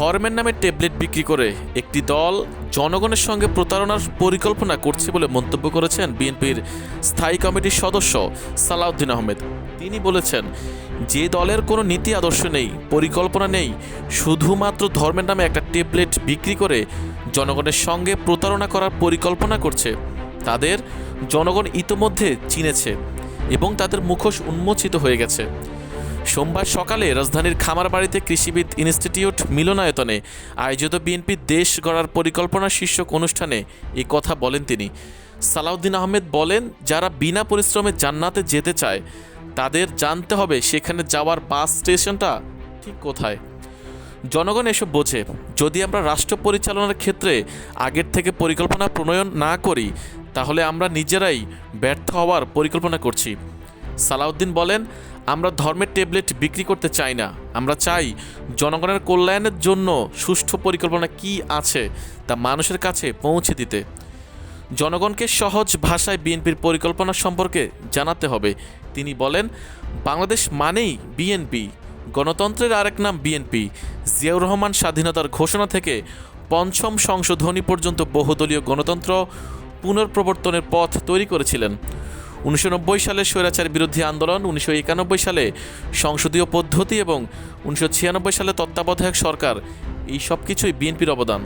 ধর্মের নামে ট্যাবলেট বিক্রি করে একটি দল জনগণের সঙ্গে প্রতারণার পরিকল্পনা করছে বলে মন্তব্য করেছেন বিএনপির স্থায়ী কমিটির সদস্য সালাউদ্দিন আহমেদ। তিনি বলেছেন, যে দলের কোনো নীতি আদর্শ নেই, পরিকল্পনা নেই, শুধুমাত্র ধর্মের নামে একটা ট্যাবলেট বিক্রি করে জনগণের সঙ্গে প্রতারণা করার পরিকল্পনা করছে। তাদের জনগণ ইতোমধ্যে চিনেছে এবং তাদের মুখোশ উন্মোচিত হয়ে গেছে। সোমবার সকালে রাজধানীর খামারবাড়িতে কৃষিবিদ ইনস্টিটিউট মিলনায়তনে আয়োজিত বিএনপি দেশ গড়ার পরিকল্পনা শীর্ষক অনুষ্ঠানে এই কথা বলেন তিনি। সালাউদ্দিন আহমেদ বলেন, যারা বিনা পরিশ্রমে জান্নাতে যেতে চায়, তাদের জানতে হবে সেখানে যাওয়ার বাস স্টেশনটা ঠিক কোথায়। জনগণ এসব বোঝে, যদি আমরা রাষ্ট্র পরিচালনার ক্ষেত্রে আগের থেকে পরিকল্পনা প্রণয়ন না করি, তাহলে আমরা নিজেরাই ব্যর্থ হওয়ার পরিকল্পনা করছি। সালাউদ্দিন বলেন আমরা ধর্মের ট্যাবলেট বিক্রি করতে চাই না। আমরা চাই জনগণের কল্যাণের জন্য সুষ্ঠু পরিকল্পনা কি আছে তা মানুষের কাছে পৌঁছে দিতে। জনগণকে সহজ ভাষায় বিএনপির পরিকল্পনা সম্পর্কে জানাতে হবে। তিনি বলেন, বাংলাদেশ মানেই বিএনপি। গণতন্ত্রের আরেক নাম বিএনপি। জিয়াউর রহমান স্বাধীনতার ঘোষণা থেকে পঞ্চম সংশোধনী পর্যন্ত বহুদলীয় গণতন্ত্র পুনর্প্রবর্তনের পথ তৈরি করেছিলেন। উনিশশো নব্বই সালে স্বৈরাচার বিরোধী আন্দোলন, উনিশশো একানব্বই সালে সংসদীয় পদ্ধতি এবং উনিশশো ছিয়ানব্বই সালে তত্ত্বাবধায়ক সরকার, এই সব কিছুই বিএনপির অবদান।